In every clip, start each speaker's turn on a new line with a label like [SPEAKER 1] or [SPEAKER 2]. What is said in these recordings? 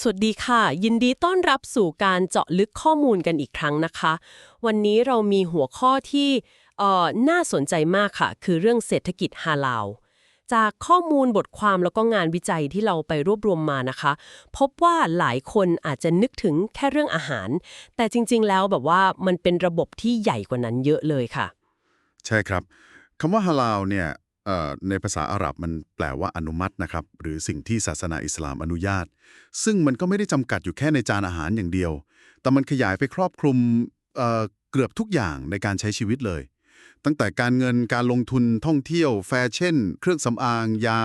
[SPEAKER 1] สวัสดีค่ะ ยินดีต้อนรับสู่การเจาะลึกข้อมูลกันอีกครั้งนะคะ วันนี้เรามีหัวข้อที่เอ่อน่าสนใจมากค่ะ คือเรื่องเศรษฐกิจฮาลาลจากข้อมูลบทความแล้วก็งานวิจัยที่เราไปรวบรวมมานะคะ พบว่าหลายคนอาจจะนึกถึงแค่เรื่องอาหาร แต่จริง ๆ แล้วแบบว่ามันเป็นระบบที่ใหญ่กว่านั้นเยอะเลยค่ะ
[SPEAKER 2] ใช่ครับคำว่าฮาลาลเนี่ย ในภาษาอาหรับมันแปลว่าอนุมัตินะครับ หรือสิ่งที่ศาสนาอิสลามอนุญาต ซึ่งมันก็ไม่ได้จำกัดอยู่แค่ในจานอาหารอย่างเดียว แต่มันขยายไปครอบคลุมเเกือบทุกอย่างในการใช้ชีวิตเลย ตั้งแต่การเงินการลงทุนท่องเที่ยว แฟชั่น เครื่องสำอาง ยา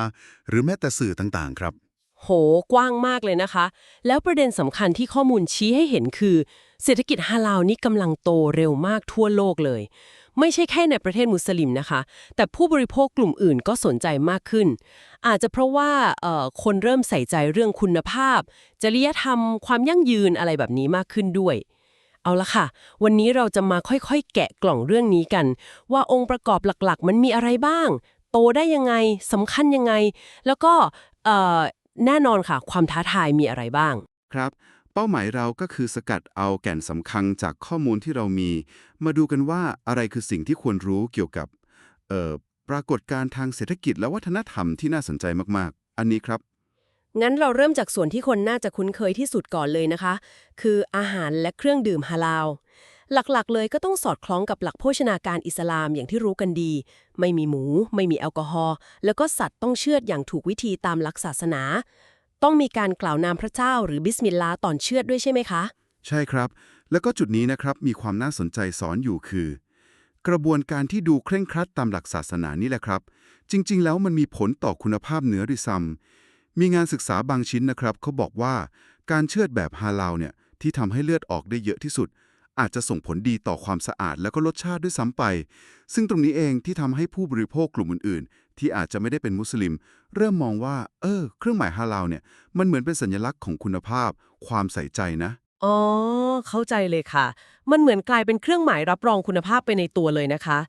[SPEAKER 2] หรือแม้แต่สื่อต่างๆ ครับ
[SPEAKER 1] โห กว้างมากเลยนะคะ แล้วประเด็นสำคัญที่ข้อมูลชี้ให้เห็นคือ เศรษฐกิจฮาลาลนี่กำลังโตเร็วมากทั่วโลกเลย ไม่ใช่แค่ในประเทศมุสลิมนะคะ แต่ผู้บริโภคกลุ่มอื่นก็สนใจมากขึ้น อาจจะเพราะว่าคนเริ่มใส่ใจเรื่องคุณภาพ จริยธรรม ความยั่งยืนอะไรแบบนี้มากขึ้นด้วย เอาละค่ะ วันนี้เราจะมาค่อยๆ แกะกล่องเรื่องนี้กัน ว่าองค์ประกอบหลักๆ มันมีอะไรบ้าง โตได้ยังไงสำคัญยังไง แล้วก็แน่นอนค่ะ ความท้าทายมีอะไรบ้าง
[SPEAKER 3] ครับ ป้าหมายเราก็คือสกัดเอาแก่นสำคัญจากข้อมูลที่เรามี มาดูกันว่าอะไรคือสิ่งที่ควรรู้เกี่ยวกับเอ่อปรากฏการณ์ทางเศรษฐกิจและวัฒนธรรมที่น่าสนใจมากๆ อันนี้ครับ
[SPEAKER 1] งั้นเราเริ่มจากส่วนที่คนน่าจะคุ้นเคยที่สุดก่อนเลยนะคะ คืออาหารและเครื่องดื่มฮาลาลหลักๆ เลยก็ต้องสอดคล้องกับหลักโภชนาการอิสลามอย่างที่รู้กันดี ไม่มีหมู ไม่มีแอลกอฮอล์ แล้วก็สัตว์ต้องเชือดอย่างถูกวิธีตามหลักศาสนา ต้องมีการกล่าวนามพระเจ้าหรือบิสมิลลาตอนเชือดด้วยใช่ไหมคะ
[SPEAKER 3] ใช่ครับ แล้วก็จุดนี้นะครับมีความน่าสนใจสอนอยู่คือ กระบวนการที่ดูเคร่งครัดตามหลักศาสนานี่แหละครับ จริง ๆ แล้วมันมีผลต่อคุณภาพเนื้อด้วยซ้ำมีงานศึกษาบางชิ้นนะครับเขาบอกว่าการเชือดแบบฮาลาลเนี่ยที่ทำให้เลือดออกได้เยอะที่สุด อาจจะส่งผลดีต่อความสะอาดและก็รสชาติด้วยซ้ำไป ซึ่งตรงนี้เองที่ทำให้ผู้บริโภคกลุ่มอื่น ๆ ที่อาจจะไม่ได้เป็นมุสลิม เริ่มมองว่า เออ เครื่องหมายฮาลาลเนี่ย มันเหมือนเป็นสัญลักษณ์ของคุณภาพ ความใส่ใจนะ
[SPEAKER 1] อ๋อ เข้าใจเลยค่ะ มันเหมือนกลายเป็นเครื่องหมายรับรองคุณภาพไปในตัวเลยนะคะ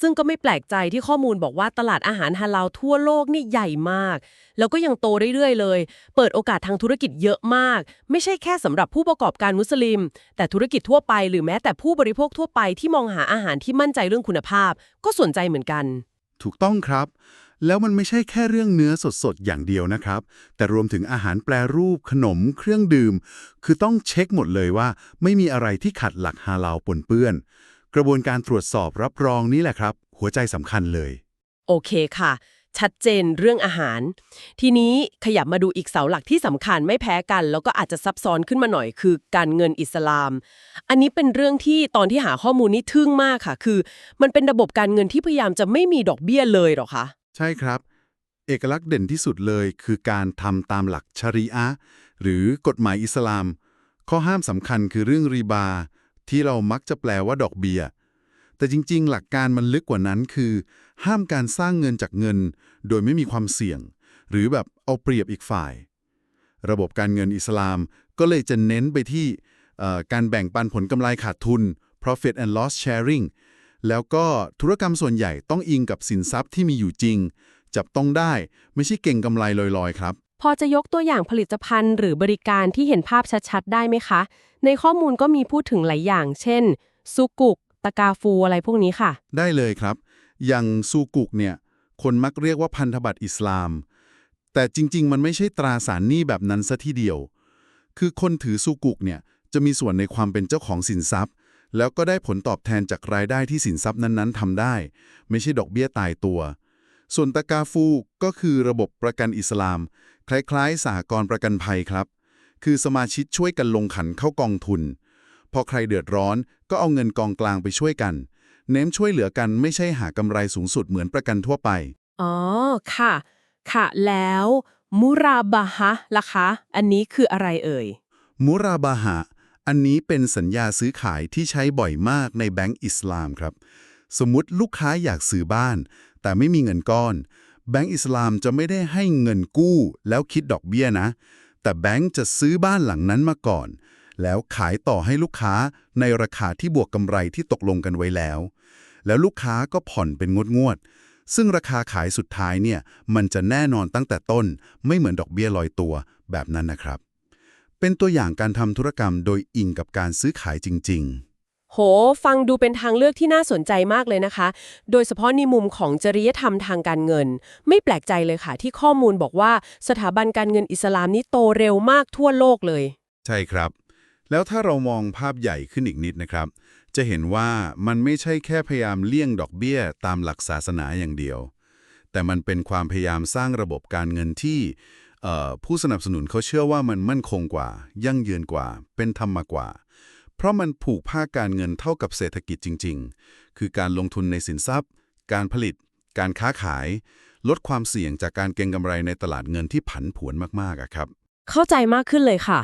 [SPEAKER 1] ซึ่งก็ไม่แปลกใจที่ข้อมูลบอกว่าตลาดอาหารฮาลาลทั่วโลกนี่ใหญ่มาก แล้วก็ยังโตเรื่อยๆเลย เปิดโอกาสทางธุรกิจเยอะมาก ไม่ใช่แค่สำหรับผู้ประกอบการมุสลิม แต่ธุรกิจทั่วไปหรือแม้แต่ผู้บริโภคทั่วไปที่มองหาอาหารที่มั่นใจเรื่องคุณภาพ ก็สนใจเหมือนกัน
[SPEAKER 2] ถูกต้องครับแล้วมันไม่ใช่แค่เรื่องเนื้อสดๆ อย่างเดียวนะครับ แต่รวมถึงอาหารแปรรูปขนมเครื่องดื่ม คือต้องเช็คหมดเลยว่า ไม่มีอะไรที่ขัดหลักฮาลาลปนเปื้อน กระบวนการตรวจสอบรับรองนี่แหละครับ หัวใจสำคัญเลย
[SPEAKER 1] โอเคค่ะ ชัดเจนเรื่องอาหาร ทีนี้ขยับมาดูอีกเสาหลักที่สำคัญไม่แพ้กัน แล้วก็อาจจะซับซ้อนขึ้นมาหน่อยคือการเงินอิสลาม อันนี้เป็นเรื่องที่ตอนที่หาข้อมูลนี่ทึ่งมากค่ะ คือ มันเป็นระบบการเงินที่พยายามจะไม่มีดอกเบี้ยเลยเหรอคะ
[SPEAKER 2] ใช่ครับ เอกลักษณ์เด่นที่สุดเลยคือการทำตามหลักชารีอะห์หรือกฎหมายอิสลาม ข้อห้ามสำคัญคือเรื่องรีบา ที่เรามักจะแปลว่าดอกเบี้ย แต่จริงๆ หลักการมันลึกกว่านั้นคือ ห้ามการสร้างเงินจากเงิน โดยไม่มีความเสี่ยง หรือแบบเอาเปรียบอีกฝ่าย ระบบการเงินอิสลามก็เลยจะเน้นไปที่การแบ่งปันผลกำไรขาดทุน profit and loss sharing แล้วก็ธุรกรรมส่วนใหญ่ต้องอิงกับสินทรัพย์ที่มีอยู่จริง จับต้องได้ไม่ใช่เก่งกำไรลอยๆ ครับ
[SPEAKER 1] พอจะยกตัวอย่างผลิตภัณฑ์หรือบริการที่เห็นภาพชัดๆ ได้ไหมคะ ในข้อมูลก็มีพูดถึงหลายอย่าง เช่นซุกุก ตะกาฟูอะไรพวกนี้ค่ะ
[SPEAKER 2] ได้เลยครับ อย่างซูกุกเนี่ย คนมักเรียกว่าพันธบัตรอิสลาม แต่จริงๆ มันไม่ใช่ตราสารหนี้แบบนั้นซะทีเดียว คือคนถือซูกุกเนี่ยจะมีส่วนในความเป็นเจ้าของสินทรัพย์ แล้วก็ได้ผลตอบแทนจากรายได้ที่สินทรัพย์นั้นๆทำได้ ไม่ใช่ดอกเบี้ยตายตัว ส่วนตะกาฟูก็คือระบบประกันอิสลาม คล้ายๆสหกรณ์ประกันภัยครับ คือสมาชิกช่วยกันลงขันเข้ากองทุน พอใครเดือดร้อนก็เอาเงินกองกลางไปช่วยกัน เน้นช่วยเหลือกันไม่ใช่หากำไรสูงสุดเหมือนประกันทั่วไป
[SPEAKER 1] อ๋อ ค่ะ ค่ะ แล้วมุราบะฮะล่ะคะ อันนี้คืออะไรเอ่ย
[SPEAKER 2] มุราบาหะอันนี้เป็นสัญญาซื้อขายที่ใช้บ่อยมากในแบงก์อิสลามครับ สมมุติลูกค้าอยากซื้อบ้าน แต่ไม่มีเงินก้อน แบงก์อิสลามจะไม่ได้ให้เงินกู้ แล้วคิดดอกเบี้ยนะ แต่แบงก์จะซื้อบ้านหลังนั้นมาก่อน แล้วขายต่อให้ลูกค้าในราคาที่บวกกำไรที่ตกลงกันไว้แล้ว แล้วลูกค้าก็ผ่อนเป็นงวดงวดซึ่งราคาขายสุดท้ายเนี่ยมันจะแน่นอนตั้งแต่ต้น ไม่เหมือนดอกเบี้ยลอยตัวแบบนั้นนะครับ เป็นตัวอย่างการทำธุรกรรมโดยอิงกับการซื้อขายจริง
[SPEAKER 1] โห ฟังดูเป็นทางเลือกที่น่าสนใจมากเลยนะคะ โดยเฉพาะในมุมของจริยธรรมทางการเงิน ไม่แปลกใจเลยค่ะ ที่ข้อมูลบอกว่าสถาบันการเงินอิสลามนี้โตเร็วมากทั่วโลกเลย
[SPEAKER 2] ใช่ครับ แล้วถ้าเรามองภาพใหญ่ขึ้นอีกนิดนะครับ จะเห็นว่ามันไม่ใช่แค่พยายามเลี่ยงดอกเบี้ยตามหลักศาสนาอย่างเดียว แต่มันเป็นความพยายามสร้างระบบการเงินที่ผู้สนับสนุนเขาเชื่อว่ามันมั่นคงกว่า ยั่งยืนกว่า เป็นธรรมกว่า เพราะมันผูกผ้าการเงินเท่ากับเศรษฐกิจจริง ๆ คือการลงทุนในสินทรัพย์ การผลิต การค้าขาย ลดความเสี่ยงจากการเก็งกำไรในตลาดเงินที่ผันผวนมากๆอะครับ
[SPEAKER 1] เข้าใจมากขึ้นเลยค่ะ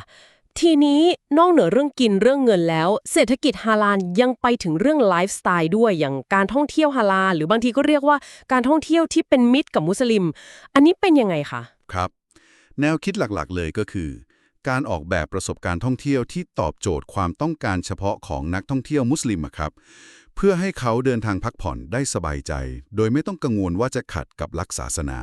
[SPEAKER 1] ทีนี้นอกเหนือเรื่องกินเรื่องเงินแล้ว เศรษฐกิจฮาลาลยังไปถึงเรื่องไลฟ์สไตล์ด้วยอย่างการท่องเที่ยวฮาลาลหรือบางทีก็เรียกว่าการท่องเที่ยวที่เป็นมิตรกับมุสลิม อันนี้เป็นยังไงคะ
[SPEAKER 2] ครับ แนวคิดหลักๆเลยก็คือ การออกแบบประสบการณ์ท่องเที่ยวที่ตอบโจทย์ความต้องการเฉพาะของนักท่องเที่ยวมุสลิมอะครับ เพื่อให้เขาเดินทางพักผ่อนได้สบายใจ โดยไม่ต้องกังวลว่าจะขัดกับหลักศาสนา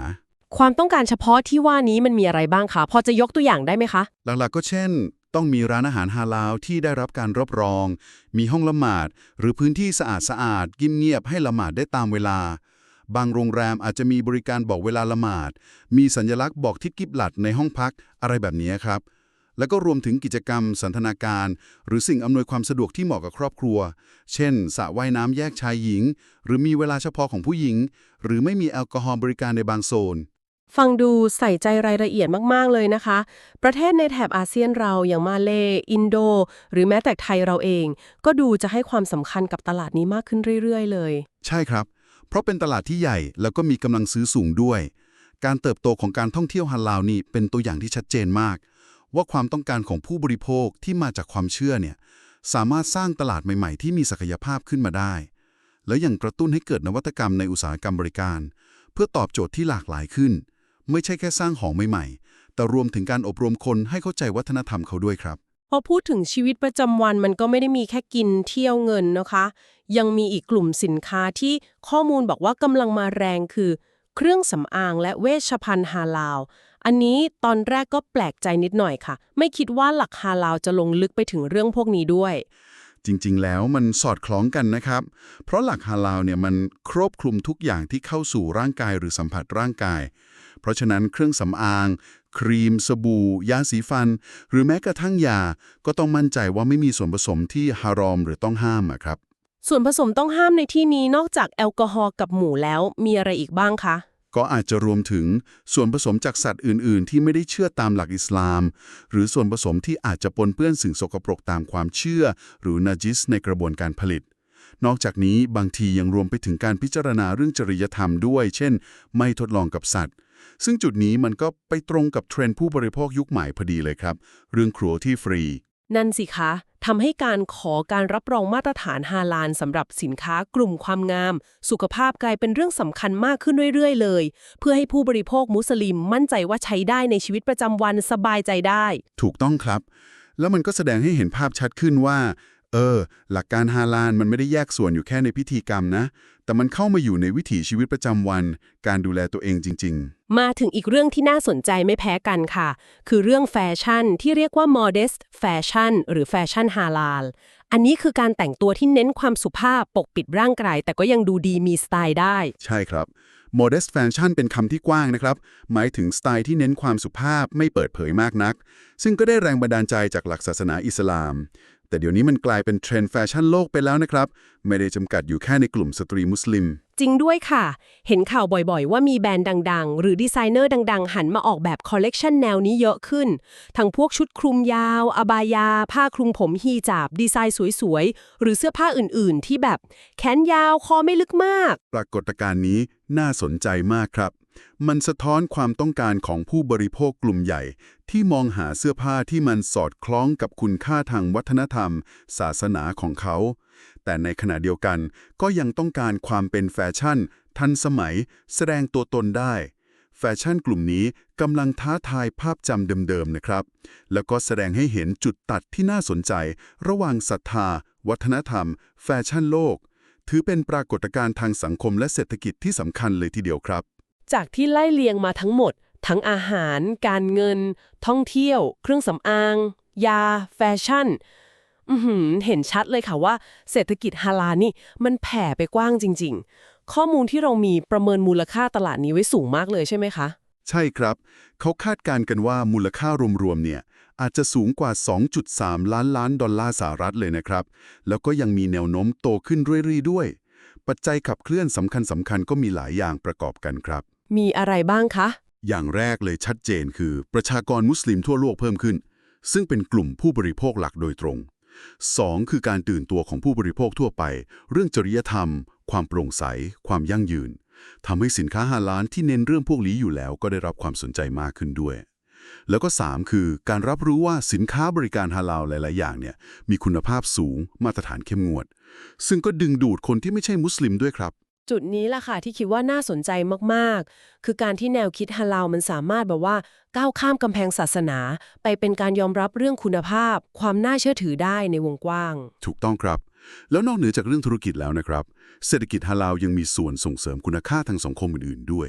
[SPEAKER 1] ความต้องการเฉพาะที่ว่านี้มันมีอะไรบ้างคะพอจะยกตัวอย่างได้ไหมคะ
[SPEAKER 2] หลักๆก็เช่น ต้องมีร้านอาหารฮาลาลที่ได้รับการรับรอง มีห้องละหมาด หรือพื้นที่สะอาดสะอาดๆเงียบๆให้ละหมาดได้ตามเวลาบางโรงแรมอาจจะมีบริการบอกเวลาละหมาด มีสัญลักษณ์บอกทิศกิบหลัดในห้องพักอะไรแบบนี้ครับ แล้วก็รวมถึงกิจกรรม สันทนาการ หรือสิ่งอำนวยความสะดวกที่เหมาะกับครอบครัว เช่นสระว่ายน้ำแยกชายหญิง หรือมีเวลาเฉพาะของผู้หญิง หรือไม่มีแอลกอฮอล์บริการในบางโซน
[SPEAKER 1] ฟังดูใส่ใจรายละเอียดมาก ๆ เลยนะคะ ประเทศในแถบอาเซียนเราอย่างมาเลอินโด หรือแม้แต่ไทยเราเอง ก็ดูจะให้ความสำคัญกับตลาดนี้มากขึ้นเรื่อย ๆ เลย
[SPEAKER 2] ใช่ครับ เพราะเป็นตลาดที่ใหญ่แล้วก็มีกำลังซื้อสูงด้วย การเติบโตของการท่องเที่ยวฮาลาลนี่เป็นตัวอย่างที่ชัดเจนมาก ว่าความต้องการของผู้บริโภคที่มาจากความเชื่อเนี่ยสามารถสร้างตลาดใหม่ ๆ ที่มีศักยภาพขึ้นมาได้ แล้วยังกระตุ้นให้เกิดนวัตกรรมในอุตสาหกรรมบริการ เพื่อตอบโจทย์ที่หลากหลายขึ้น ไม่ใช่แค่สร้างของใหม่ๆ แต่รวมถึงการอบรมคนให้เข้าใจวัฒนธรรมเขาด้วยครับ
[SPEAKER 1] พอพูดถึงชีวิตประจำวันมันก็ไม่ได้มีแค่กินเที่ยวเงินนะคะ ยังมีอีกกลุ่มสินค้าที่ข้อมูลบอกว่ากำลังมาแรงคือ เครื่องสำอางและเวชภัณฑ์ฮาลาล อันนี้ตอนแรกก็แปลกใจนิดหน่อยค่ะ ไม่คิดว่าหลักฮาลาลจะลงลึกไปถึงเรื่องพวกนี้ด้วย
[SPEAKER 2] จริงๆ แล้วมันสอดคล้องกันนะครับ เพราะหลักฮาลาลเนี่ยมันครอบคลุมทุกอย่างที่เข้าสู่ร่างกายหรือสัมผัสร่างกาย เพราะฉะนั้นเครื่องสำอาง ครีม สบู่ ยาสีฟัน หรือแม้กระทั่งยา ก็ต้องมั่นใจว่าไม่มีส่วนผสมที่ฮารอมหรือต้องห้ามอะครับ
[SPEAKER 1] ส่วนผสมต้องห้ามในที่นี้นอกจากแอลกอฮอล์กับหมูแล้วมีอะไรอีกบ้างคะ
[SPEAKER 2] ก็อาจจะรวมถึงส่วนผสมจากสัตว์อื่น ๆ ที่ไม่ได้เชื่อตามหลักอิสลาม หรือส่วนผสมที่อาจจะปนเปื้อนสิ่งสกปรกตามความเชื่อ หรือนาจิสในกระบวนการผลิต นอกจากนี้บางทียังรวมไปถึงการพิจารณาเรื่องจริยธรรมด้วย เช่น ไม่ทดลองกับสัตว์ ซึ่งจุดนี้มันก็ไปตรงกับเทรนด์ผู้บริโภคยุคใหม่พอดีเลยครับ เรื่องครัวที่ฟรี
[SPEAKER 1] นั่นสิคะทำให้การขอการรับรองมาตรฐานฮาลาลสำหรับสินค้ากลุ่มความงาม สุขภาพกลายเป็นเรื่องสำคัญมากขึ้นเรื่อยๆ เลย เพื่อให้ผู้บริโภคมุสลิมมั่นใจว่าใช้ได้ในชีวิตประจำวันสบายใจได้
[SPEAKER 2] ถูกต้องครับ แล้วมันก็แสดงให้เห็นภาพชัดขึ้นว่า เออ หลักการฮาลาลมันไม่ได้แยกส่วนอยู่แค่ในพิธีกรรมนะ แต่มันเข้ามาอยู่ในวิถีชีวิตประจำวัน การดูแลตัวเองจริง
[SPEAKER 1] มาถึงอีกเรื่องที่น่าสนใจไม่แพ้กันค่ะ คือเรื่องแฟชั่นที่เรียกว่า modest fashion หรือแฟชั่นฮาลาล อันนี้คือการแต่งตัวที่เน้นความสุภาพปกปิดร่างกาย แต่ก็ยังดูดีมีสไตล์ได้
[SPEAKER 2] ๆใช่ครับ modest fashion เป็นคำที่กว้างนะครับ หมายถึงสไตล์ที่เน้นความสุภาพไม่เปิดเผยมากนัก ซึ่งก็ได้แรงบันดาลใจจากหลักศาสนาอิสลาม แต่เดี๋ยวนี้มันกลายเป็นเทรนด์แฟชั่นโลกไปแล้วนะครับ ไม่ได้จำกัดอยู่แค่ในกลุ่มสตรีมุสลิม
[SPEAKER 1] จริงด้วยค่ะ เห็นข่าวบ่อยๆ ว่ามีแบรนด์ดังๆ หรือดีไซเนอร์ดังๆ หันมาออกแบบคอลเลกชันแนวนี้เยอะขึ้น ทั้งพวกชุดคลุมยาว อบายา ผ้าคลุมผมฮีจาบ ดีไซน์สวยๆ หรือเสื้อผ้าอื่นๆ ที่แบบแขนยาว คอไม่ลึกมาก
[SPEAKER 2] ปรากฏการณ์นี้น่าสนใจมากครับ มันสะท้อนความต้องการของผู้บริโภคกลุ่มใหญ่ ที่มองหาเสื้อผ้าที่มันสอดคล้องกับคุณค่าทางวัฒนธรรม ศาสนาของเขา แต่ในขณะเดียวกันก็ยังต้องการความเป็นแฟชั่น ทันสมัย แสดงตัวตนได้ แฟชั่นกลุ่มนี้กำลังท้าทายภาพจำเดิมๆนะครับ แล้วก็แสดงให้เห็นจุดตัดที่น่าสนใจ ระหว่างศรัทธา วัฒนธรรม แฟชั่นโลกถือเป็นปรากฏการณ์ทางสังคมและเศรษฐกิจที่สำคัญเลยทีเดียวครับ
[SPEAKER 1] จากที่ไล่เลียงมาทั้งหมด ทั้งอาหาร การเงิน ท่องเที่ยว เครื่องสำอาง ยา แฟชั่นอือหือเห็นชัดเลยค่ะว่า เศรษฐกิจฮาลานี่มันแผ่ไปกว้างจริง ๆ ข้อมูลที่เรามีประเมินมูลค่าตลาดนี้ไว้สูงมากเลยใช่ไหมคะ
[SPEAKER 2] ใช่ครับ เขาคาดการณ์กันว่ามูลค่ารวมๆเนี่ยอาจจะสูงกว่า 2.3 ล้านล้านดอลลาร์สหรัฐเลยนะครับ แล้วก็ยังมีแนวโน้มโตขึ้นเรื่อยๆด้วย ปัจจัยขับเคลื่อนสำคัญๆก็มีหลายอย่างประกอบกันครับ
[SPEAKER 1] มีอะไรบ้างคะ
[SPEAKER 2] อย่างแรกเลยชัดเจนคือประชากรมุสลิมทั่วโลกเพิ่มขึ้น ซึ่งเป็นกลุ่มผู้บริโภคหลักโดยตรง 2. คือการตื่นตัวของผู้บริโภคทั่วไป เรื่องจริยธรรม ความโปร่งใส ความยั่งยืนทำให้สินค้าฮาลาลที่เน้นเรื่องพวกนี้อยู่แล้วก็ได้รับความสนใจมากขึ้นด้วย แล้วก็ 3 คือการรับรู้ว่าสินค้าบริการฮาลาลหลาย ๆ อย่างเนี่ยมีคุณภาพสูงมาตรฐานเข้มงวด ซึ่งก็ดึงดูดคนที่ไม่ใช่มุสลิมด้วยครับ
[SPEAKER 1] จุดนี้ล่ะค่ะที่คิดว่าน่าสนใจมากๆ คือการที่แนวคิดฮาลาลมันสามารถแบบว่า ก้าวข้ามกำแพงศาสนา ไปเป็นการยอมรับเรื่องคุณภาพ ความน่าเชื่อถือได้ในวงกว้าง
[SPEAKER 2] ถูกต้องครับ แล้วนอกเหนือจากเรื่องธุรกิจแล้วนะครับ เศรษฐกิจฮาลาลยังมีส่วนส่งเสริมคุณค่าทางสังคมอื่นๆด้วย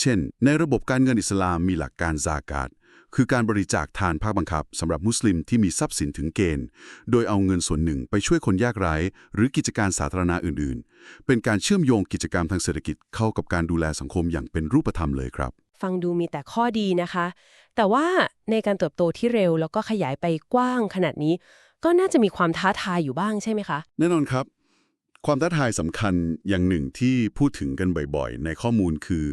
[SPEAKER 2] เช่น ในระบบการเงินอิสลามมีหลักการซากาต คือการบริจาคทานภาคบังคับสำหรับมุสลิมที่มีทรัพย์สินถึงเกณฑ์ โดยเอาเงินส่วนหนึ่งไปช่วยคนยากไร้ หรือกิจการสาธารณะอื่นๆ เป็นการเชื่อมโยงกิจกรรมทางเศรษฐกิจเข้ากับการดูแลสังคมอย่างเป็นรูปธรรมเลยครับ
[SPEAKER 1] ฟังดูมีแต่ข้อดีนะคะ แต่ว่าในการเติบโตที่เร็วแล้วก็ขยายไปกว้างขนาดนี้ ก็น่าจะมีความท้าทายอยู่บ้างใช่ไหมคะ
[SPEAKER 2] แน่นอนครับ ความท้าทายสำคัญอย่างหนึ่งที่พูดถึงกันบ่อยๆ ในข้อมูลคือ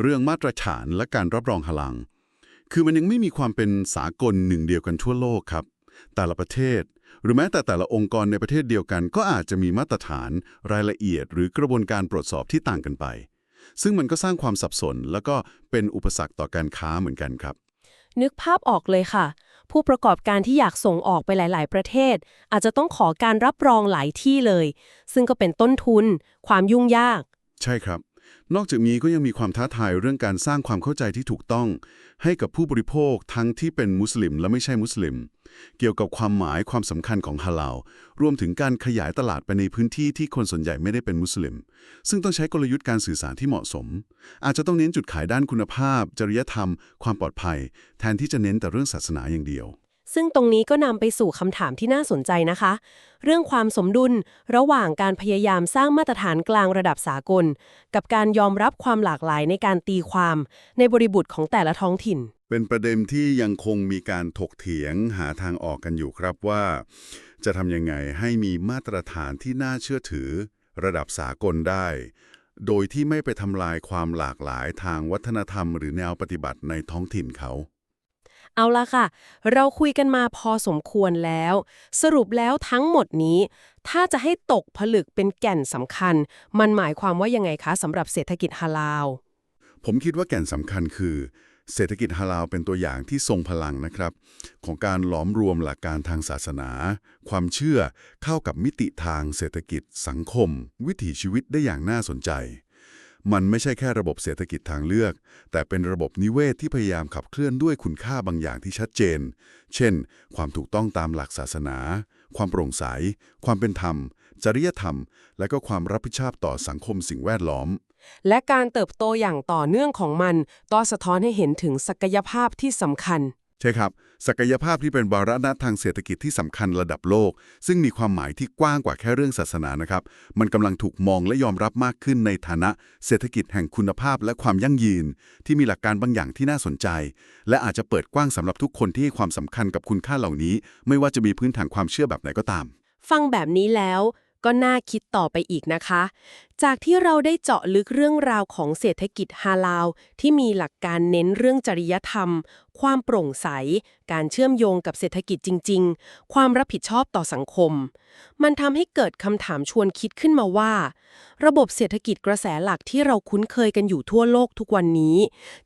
[SPEAKER 2] เรื่องมาตรฐานและการรับรองฮาลัง คือมันยังไม่มีความเป็นสากลหนึ่งเดียวกันทั่วโลกครับ แต่ละประเทศ หรือแม้แต่แต่ละองค์กรในประเทศเดียวกัน ก็อาจจะมีมาตรฐานรายละเอียด หรือกระบวนการตรวจสอบที่ต่างกันไป ซึ่งมันก็สร้างความสับสน แล้วก็เป็นอุปสรรคต่อการค้าเหมือนกันครับ
[SPEAKER 1] นึกภาพออกเลยค่ะ ผู้ประกอบการที่อยากส่งออกไปหลาย ๆ ประเทศ อาจจะต้องขอการรับรองหลายที่เลย ซึ่งก็เป็นต้นทุน ความยุ่งยาก
[SPEAKER 2] ใช่ครับ นอกจากนี้ก็ยังมีความท้าทายเรื่องการสร้างความเข้าใจที่ถูกต้อง ให้กับผู้บริโภคทั้งที่เป็นมุสลิมและไม่ใช่มุสลิม เกี่ยวกับความหมายความสำคัญของฮาลาลรวมถึงการขยายตลาดไปในพื้นที่ที่คนส่วนใหญ่ไม่ได้เป็นมุสลิม ซึ่งต้องใช้กลยุทธ์การสื่อสารที่เหมาะสม อาจจะต้องเน้นจุดขายด้านคุณภาพ จริยธรรม ความปลอดภัย แทนที่จะเน้นแต่เรื่องศาสนาอย่างเดียว
[SPEAKER 1] ซึ่งตรงนี้ก็นำไปสู่คำถามที่น่าสนใจนะคะ เรื่องความสมดุลระหว่างการพยายามสร้างมาตรฐานกลางระดับสากล กับการยอมรับความหลากหลายในการตีความ ในบริบทของแต่ละท้องถิ่น
[SPEAKER 2] เป็นประเด็นที่ยังคงมีการถกเถียงหาทางออกกันอยู่ครับว่า จะทำยังไงให้มีมาตรฐานที่น่าเชื่อถือ ระดับสากลได้ โดยที่ไม่ไปทำลายความหลากหลายทางวัฒนธรรม หรือแนวปฏิบัติในท้องถิ่นเขา
[SPEAKER 1] เอาละค่ะ เราคุยกันมาพอสมควรแล้ว สรุปแล้วทั้งหมดนี้ ถ้าจะให้ตกผลึกเป็นแก่นสำคัญ มันหมายความว่ายังไงคะสำหรับเศรษฐกิจฮาลาล
[SPEAKER 2] ผมคิดว่าแก่นสำคัญคือ เศรษฐกิจฮาลาลเป็นตัวอย่างที่ทรงพลังนะครับ ของการหลอมรวมหลักการทางศาสนา ความเชื่อเข้ากับมิติทางเศรษฐกิจสังคม วิถีชีวิตได้อย่างน่าสนใจ มันไม่ใช่แค่ระบบเศรษฐกิจทางเลือก แต่เป็นระบบนิเวศที่พยายามขับเคลื่อนด้วยคุณค่าบางอย่างที่ชัดเจน เช่น ความถูกต้องตามหลักศาสนา ความโปร่งใส ความเป็นธรรม จริยธรรม และก็ความรับผิดชอบต่อสังคมสิ่งแวดล้อม
[SPEAKER 1] และการเติบโตอย่างต่อเนื่องของมันก็สะท้อนให้เห็นถึงศักยภาพที่สำคัญ
[SPEAKER 2] ใช่ครับ ศักยภาพที่เป็นวาระนัดทางเศรษฐกิจที่สำคัญระดับโลก ซึ่งมีความหมายที่กว้างกว่าแค่เรื่องศาสนานะครับ มันกำลังถูกมองและยอมรับมากขึ้นในฐานะเศรษฐกิจแห่งคุณภาพและความยั่งยืน ที่มีหลักการบางอย่างที่น่าสนใจ และอาจจะเปิดกว้างสำหรับทุกคนที่ให้ความสำคัญกับคุณค่าเหล่านี้ ไม่ว่าจะมีพื้นฐานความเชื่อแบบไหนก็ตาม
[SPEAKER 1] ฟังแบบนี้แล้วก็น่าคิดต่อไปอีกนะคะ จากที่เราได้เจาะลึกเรื่องราวของเศรษฐกิจฮาลาลที่มีหลักการเน้นเรื่องจริยธรรม ความโปร่งใส การเชื่อมโยงกับเศรษฐกิจจริง ๆ ความรับผิดชอบต่อสังคม มันทำให้เกิดคำถามชวนคิดขึ้นมาว่า ระบบเศรษฐกิจกระแสหลักที่เราคุ้นเคยกันอยู่ทั่วโลกทุกวันนี้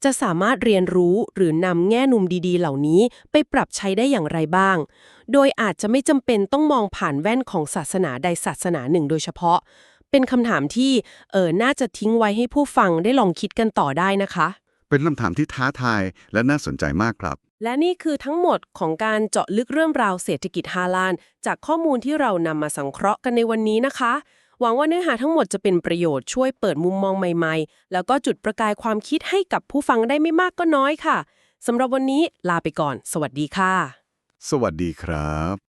[SPEAKER 1] จะสามารถเรียนรู้หรือนำแง่มุมดีๆ เหล่านี้ไปปรับใช้ได้อย่างไรบ้าง โดยอาจจะไม่จำเป็นต้องมองผ่านแว่นของศาสนาใดศาสนาหนึ่ง โดยเฉพาะ เป็นคำถามที่เออน่าจะทิ้งไว้ให้ผู้ฟังได้ลองคิดกันต่อได้นะคะ
[SPEAKER 2] เป็นคำถามที่ท้าทายและน่าสนใจมากครับ
[SPEAKER 1] และนี่คือทั้งหมดของการเจาะลึกเรื่องราวเศรษฐกิจฮาลาลจากข้อมูลที่เรานำมาสังเคราะห์กันในวันนี้นะคะ หวังว่าเนื้อหาทั้งหมดจะเป็นประโยชน์ช่วยเปิดมุมมองใหม่ๆ แล้วก็จุดประกายความคิดให้กับผู้ฟังได้ไม่มากก็น้อยค่ะสำหรับวันนี้ลาไปก่อน สวัสดีค่ะ
[SPEAKER 2] สวัสดีครับ